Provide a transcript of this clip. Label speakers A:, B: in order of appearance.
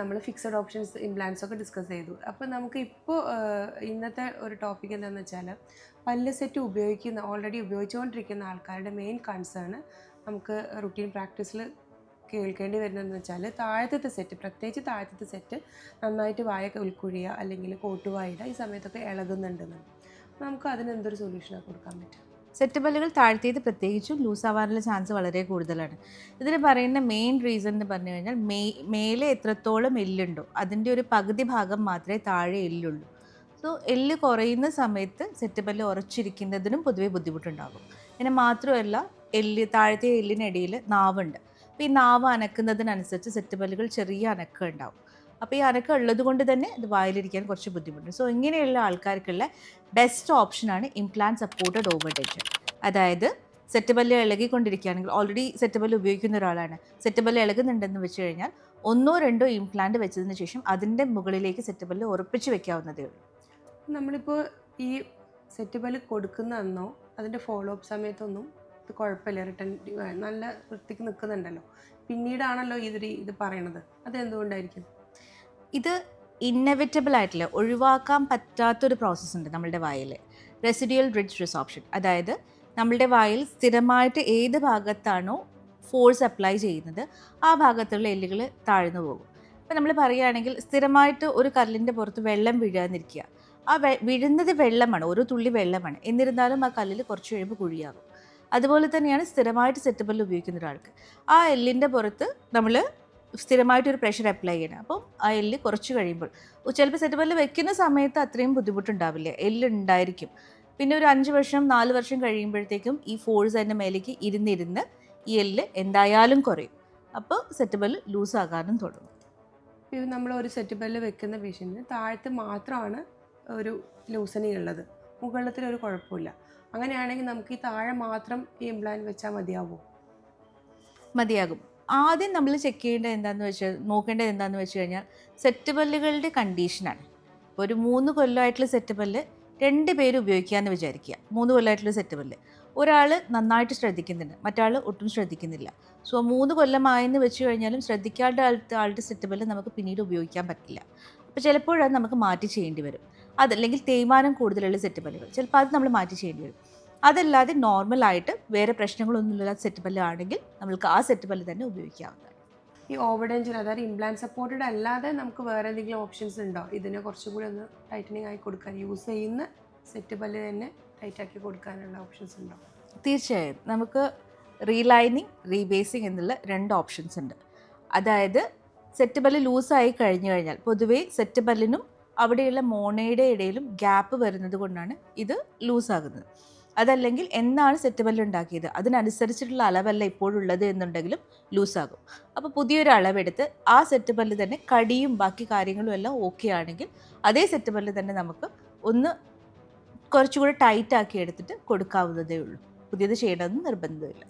A: നമ്മൾ fixed options implants ഒക്കെ discuss ചെയ്തു. അപ്പോൾ നമുക്ക് ഇപ്പോൾ ഇന്നത്തെ ഒരു ടോപ്പിക് എന്താണെന്ന് വെച്ചാൽ പല്ല് സെറ്റ് ഉപയോഗിക്കുന്ന ഓൾറെഡി ഉപയോഗിച്ചുകൊണ്ടിരിക്കുന്ന ആൾക്കാരുടെ മെയിൻ കൺസേൺ നമുക്ക് റുട്ടീൻ പ്രാക്ടീസിൽ കേൾക്കേണ്ടി വരുന്നതെന്ന് വെച്ചാൽ താഴത്തെ സെറ്റ് പ്രത്യേകിച്ച് താഴത്തെ സെറ്റ് നന്നായിട്ട് വായൊക്കെ ഉൾക്കുഴിയുക അല്ലെങ്കിൽ കോട്ടുവായിടുക ഈ സമയത്തൊക്കെ ഇളകുന്നുണ്ടെന്ന്. നമുക്ക് അതിനെന്തൊരു സൊല്യൂഷനാണ് കൊടുക്കാൻ പറ്റും?
B: സെറ്റ് പല്ലുകൾ താഴ്ത്തിയത് പ്രത്യേകിച്ചും ലൂസ് ആവാനുള്ള ചാൻസ് വളരെ കൂടുതലാണ്. ഇതിന് പറയുന്ന മെയിൻ റീസൺ എന്ന് പറഞ്ഞു കഴിഞ്ഞാൽ മേ മേലെ എത്രത്തോളം എല്ലുണ്ടോ അതിന്റെ ഒരു പകുതി ഭാഗം മാത്രമേ താഴെ എല്ലുള്ളൂ. സോ എല്ല് കുറയുന്ന സമയത്ത് സെറ്റ് പല്ല് ഉറച്ചിരിക്കുന്നതിനും പൊതുവേ ബുദ്ധിമുട്ടുണ്ടാകും. പിന്നെ മാത്രമല്ല എല്ല് താഴത്തെ എല്ലിനിടയിൽ നാവുണ്ട്. അപ്പോൾ ഈ നാവ് അനക്കുന്നതിനനുസരിച്ച് സെറ്റ് പല്ലുകൾ ചെറിയ അനക്കം ഉണ്ടാവും. അപ്പോൾ ഈ അനക്കം ഉള്ളത് കൊണ്ട് തന്നെ ഇത് വായിലിരിക്കാൻ കുറച്ച് ബുദ്ധിമുട്ടുണ്ട്. സോ ഇങ്ങനെയുള്ള ആൾക്കാർക്കുള്ള ബെസ്റ്റ് ഓപ്ഷനാണ് ഇംപ്ലാന്റ് സപ്പോർട്ടഡ് ഓവർ ഡെൻഷൻ അതായത് സെറ്റ് പല്ല് ഇളകിക്കൊണ്ടിരിക്കുകയാണെങ്കിൽ ഓൾറെഡി സെറ്റ് പല്ല് ഉപയോഗിക്കുന്ന ഒരാളാണ്. സെറ്റ് പല്ല് ഇളകുന്നുണ്ടെന്ന് വെച്ച് കഴിഞ്ഞാൽ ഒന്നോ രണ്ടോ ഇംപ്ലാന്റ് വെച്ചതിന് ശേഷം അതിന്റെ മുകളിലേക്ക് സെറ്റ് പല്ല് ഉറപ്പിച്ച് വെക്കാവുന്നതേ ഉള്ളൂ.
A: നമ്മളിപ്പോൾ ഈ സെറ്റ് പല്ല് കൊടുക്കുന്ന അന്നോ അതിന്റെ ഫോളോ അപ്പ് സമയത്തൊന്നും ഇത് കുഴപ്പമില്ല റിട്ടേൺ നല്ല വൃത്തിക്ക് നിൽക്കുന്നുണ്ടല്ലോ പിന്നീടാണല്ലോ ഇതൊരു ഇത് പറയണത്. അതെന്തുകൊണ്ടായിരിക്കും?
B: ഇത് ഇന്നവിറ്റബിൾ ആയിട്ടുള്ള ഒഴിവാക്കാൻ പറ്റാത്തൊരു പ്രോസസ്സ് ഉണ്ട് നമ്മളുടെ വായിൽ. റെസിഡ്യൽ റിഡ്ജ് റിസോപ്ഷൻ അതായത് നമ്മളുടെ വായിൽ സ്ഥിരമായിട്ട് ഏത് ഭാഗത്താണോ ഫോഴ്സ് അപ്ലൈ ചെയ്യുന്നത് ആ ഭാഗത്തുള്ള എല്ലുകൾ താഴ്ന്നു പോകും. ഇപ്പം നമ്മൾ പറയുകയാണെങ്കിൽ സ്ഥിരമായിട്ട് ഒരു കല്ലിന്റെ പുറത്ത് വെള്ളം വീഴാതിരിക്കുക. ആ വെ വീഴുന്നത് വെള്ളമാണ് ഒരു തുള്ളി വെള്ളമാണ്. എന്നിരുന്നാലും ആ കല്ലിൽ കുറച്ച് കഴിയുമ്പോൾ കുഴിയാകും. അതുപോലെ തന്നെയാണ് സ്ഥിരമായിട്ട് സെറ്റബിൾ ഉപയോഗിക്കുന്ന ഒരാൾക്ക്. ആ എല്ലിന്റെ പുറത്ത് നമ്മൾ സ്ഥിരമായിട്ടൊരു പ്രഷർ അപ്ലൈ ചെയ്യണം. അപ്പം ആ എല്ല് കുറച്ച് കഴിയുമ്പോൾ ചിലപ്പോൾ സെറ്റബിൾ വെക്കുന്ന സമയത്ത് അത്രയും ബുദ്ധിമുട്ടുണ്ടാവില്ല. എല്ല് ഉണ്ടായിരിക്കും. പിന്നെ ഒരു അഞ്ച് വർഷം നാല് വർഷം കഴിയുമ്പോഴത്തേക്കും ഈ ഫോഴ്സ് അതിന്റെ മേലേക്ക് ഇരുന്നിരുന്ന് ഈ എല്ല് എന്തായാലും കുറയും. അപ്പോൾ സെറ്റബിൾ ലൂസ് ലൂസാകാനും തുടങ്ങും.
A: ഇത് നമ്മൾ ഒരു സെറ്റ് വെക്കുന്ന പേഷ്യന്റിന് താഴത്ത് മാത്രമാണ് ഒരു ലൂസനിങ് ഉള്ളത്. മുകളിലത്തിൽ ഒരു കുഴപ്പമില്ല. അങ്ങനെയാണെങ്കിൽ നമുക്ക് ഈ താഴെ മാത്രം ഈ ഇംപ്ലാന്റ് വെച്ചാൽ മതിയാവുമോ
B: മതിയാകും. ആദ്യം നമ്മൾ ചെക്ക് ചെയ്യേണ്ടത് എന്താണെന്ന് വെച്ചാൽ നോക്കേണ്ടത് എന്താണെന്ന് വെച്ച് കഴിഞ്ഞാൽ സെറ്റ് പല്ലുകളുടെ കണ്ടീഷനാണ് ഇപ്പോൾ ഒരു മൂന്ന് കൊല്ലമായിട്ടുള്ള സെറ്റ് പല്ല് രണ്ട് പേര് ഉപയോഗിക്കാമെന്ന് വിചാരിക്കുക. മൂന്ന് കൊല്ലമായിട്ടുള്ള സെറ്റ് പല്ല്. ഒരാൾ നന്നായിട്ട് ശ്രദ്ധിക്കുന്നുണ്ട് മറ്റാൾ ഒട്ടും ശ്രദ്ധിക്കുന്നില്ല. സോ മൂന്ന് കൊല്ലമായെന്ന് വെച്ച് കഴിഞ്ഞാലും ശ്രദ്ധിക്കാത്ത ആളുടെ ആളുടെ സെറ്റ് പല്ല് നമുക്ക് പിന്നീട് ഉപയോഗിക്കാൻ പറ്റില്ല. അപ്പോൾ ചിലപ്പോഴത് നമുക്ക് മാറ്റി ചെയ്യേണ്ടി വരും. അതല്ലെങ്കിൽ തേയ്മാനം കൂടുതലുള്ള സെറ്റ് പല്ലുകൾ. ചിലപ്പോൾ അത് നമ്മൾ മാറ്റി ചെയ്യേണ്ടി വരും. അതല്ലാതെ നോർമലായിട്ട് വേറെ പ്രശ്നങ്ങളൊന്നുമില്ലാത്ത സെറ്റ് പല്ല് ആണെങ്കിൽ നമ്മൾക്ക് ആ സെറ്റ് പല്ല് തന്നെ ഉപയോഗിക്കാവുന്നതാണ്.
A: ഈ ഓവർഡെഞ്ചർ അതായത് ഇംപ്ലാന്റ് സപ്പോർട്ടഡ് അല്ലാതെ നമുക്ക് വേറെ എന്തെങ്കിലും ഓപ്ഷൻസ് ഉണ്ടോ? ഇതിനെ കുറച്ചും കൂടി ഒന്ന് ടൈറ്റനിങ് ആയി കൊടുക്കാൻ യൂസ് ചെയ്യുന്ന സെറ്റ് പല്ല് തന്നെ ടൈറ്റ് ആക്കി കൊടുക്കാനുള്ള ഓപ്ഷൻസ് ഉണ്ടോ?
B: തീർച്ചയായും. നമുക്ക് റീലൈനിങ് റീബേസിങ് എന്നുള്ള രണ്ട് ഓപ്ഷൻസ് ഉണ്ട്. അതായത് സെറ്റ് പല്ല് ലൂസായി കഴിഞ്ഞു കഴിഞ്ഞാൽ പൊതുവേ സെറ്റ് പല്ലിനും അവിടെയുള്ള മോണയുടെ ഇടയിലും ഗ്യാപ്പ് വരുന്നത് കൊണ്ടാണ് ഇത് ലൂസാകുന്നത് അതല്ലെങ്കിൽ എന്നാണ് സെറ്റ് പല്ല് ഉണ്ടാക്കിയത്? അതിനനുസരിച്ചിട്ടുള്ള അളവല്ല ഇപ്പോഴുള്ളത് എന്നുണ്ടെങ്കിലും ലൂസാകും. അപ്പോൾ പുതിയൊരു അളവെടുത്ത് ആ സെറ്റ് പല്ല് തന്നെ കടിയും ബാക്കി കാര്യങ്ങളും എല്ലാം ഓക്കെ ആണെങ്കിൽ അതേ സെറ്റ് പല്ല് തന്നെ നമുക്ക് ഒന്ന് കുറച്ചുകൂടി ടൈറ്റ് ആക്കി എടുത്തിട്ട് കൊടുക്കാവുന്നതേ ഉള്ളൂ. പുതിയത് ചെയ്യണമെന്ന് നിർബന്ധമില്ല.